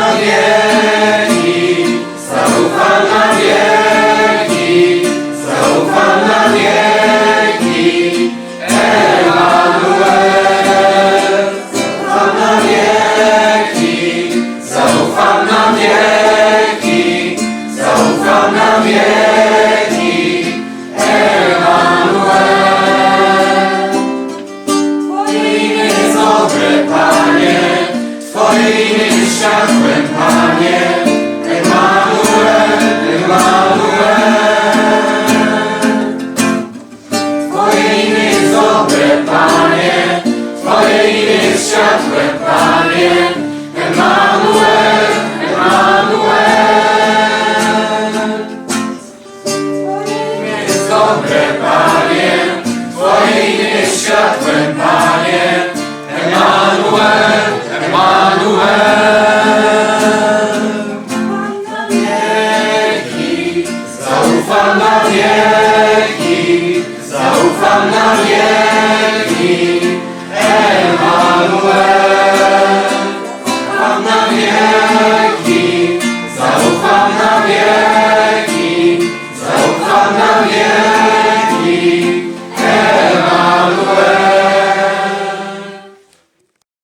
na wieki, zaufam na wieki, zaufam na wieki, Zaufam na wieki, zaufam na wieki, zaufam na wieki, Emanuel. Twoje imię jest kolejnym światłem, Panie, Emanuel, Emanuel. Twoje imię jest dobre, Panie, Twoje imię jest światłem, Panie, zaufam na wieki, zaufam na wieki, Emanuel, zaufam na wieki.